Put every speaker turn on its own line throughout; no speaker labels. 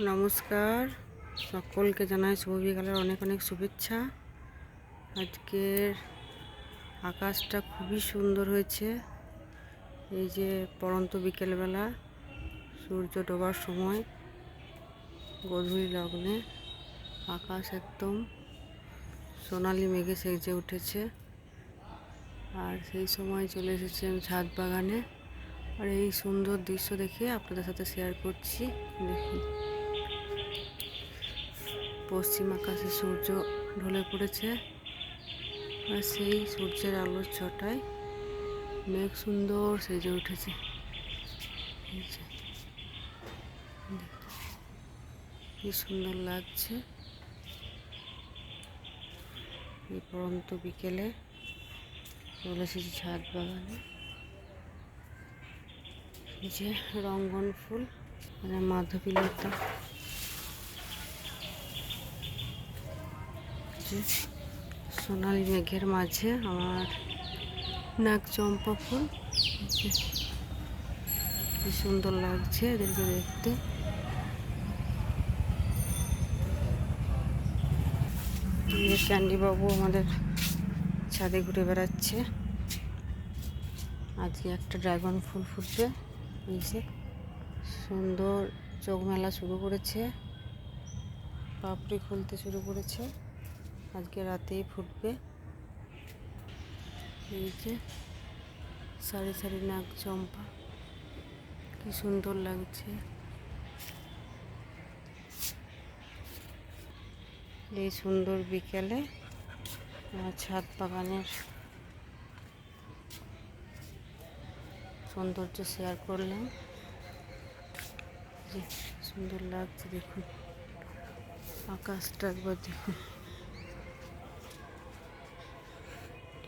নমস্কার। সকলকে জানাই শুভ বিকালের অনেক অনেক শুভেচ্ছা। আজকের আকাশটা খুবই সুন্দর হয়েছে। এই যে পরন্ত বিকেলবেলা, সূর্য ডোবার সময়, গধূলি লগ্নে, আকাশ একদম সোনালি মেঘে সেজে উঠেছে। আর সেই সময় চলে এসেছি আমি ছাদ বাগানে। আর এই সুন্দর দৃশ্য দেখে আপনাদের সাথে শেয়ার করছি। দেখুন। পশ্চিম আকাশে সূর্য ঢলে পড়েছে আর সেই সূর্যের আলোর ছটায় মেঘ সুন্দর সেজে উঠেছে। কি সুন্দর লাগছে। এই পরন্ত বিকেলে চলে এসেছি ছাদ বাগানে। যে রঙ্গন ফুল মানে মাধবীলতা যে সোনালি মেঘের মাঝে আমার নাক চম্পা ফুল। কি সুন্দর লাগছে এদেরকে দেখতে। এই ক্যান্ডি বাবু আমাদের ছাদে ঘুরে বেড়াচ্ছে। আজকে একটা ড্রাগন ফুল ফুটবে। যে সুন্দর চোখ মেলা শুরু করেছে। পাপড়ি খুলতে শুরু করেছে। আজকে রাতেই ফুটবে। এই যে সারি সারি নাক চম্পা, কি সুন্দর লাগছে। এই সুন্দর বিকেলে ছাদ বাগানের সৌন্দর্য শেয়ার করলাম। সুন্দর লাগছে দেখুন, আকাশটা একবার দেখুন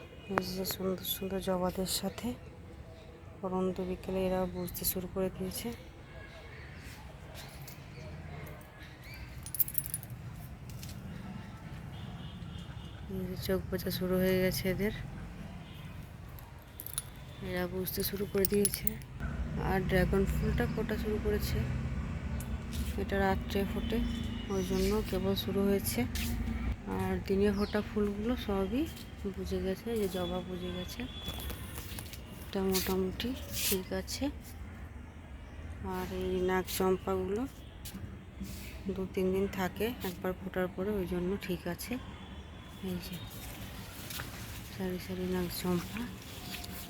এই যে সুন্দর সুন্দর জবাদের সাথে পরন্ত বিকেলে এরা বুঝতে শুরু করে দিয়েছে। চোখ বোঝা শুরু হয়ে গেছে এদের। এরা বুঝতে শুরু করে দিয়েছে। আর ড্রাগন ফুলটা ফোটা শুরু করেছে। এটা রাত্রে ফোটে, ওই জন্য কেবল শুরু হয়েছে। আর দিনে ফোটা ফুলগুলো সবই বুঝে গেছে যে জবা বুঝে গেছে। এটা মোটামুটি ঠিক আছে। আর এই নাক চম্পাগুলো দু তিন দিন থাকে, একবার ফোটার পরে ওই জন্য ঠিক আছে। এই যে সারি সারি নাক চম্পা,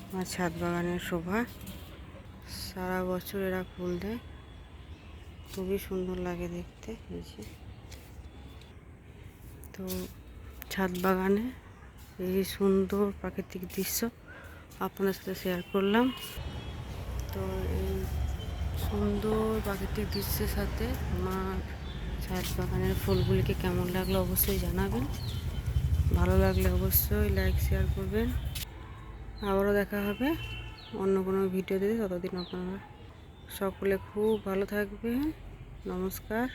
আমার ছাদ বাগানের শোভা। সারা বছর এরা ফুল দেয়। খুবই সুন্দর লাগে দেখতে, এই যে। তো ছাদ বাগানে, এই সুন্দর প্রাকৃতিক দৃশ্য আপনার সাথে শেয়ার করলাম। তো এই সুন্দর প্রাকৃতিক দৃশ্যের সাথে আমার ছাদ বাগানের ফুলগুলিকে কেমন লাগল অবশ্যই জানাবেন। ভালো লাগলে অবশ্যই লাইক শেয়ার করবেন। আবারও দেখা হবে অন্য কোনো ভিডিও দিতে ততদিন আপনারা সকলে খুব ভালো থাকবেন। নমস্কার।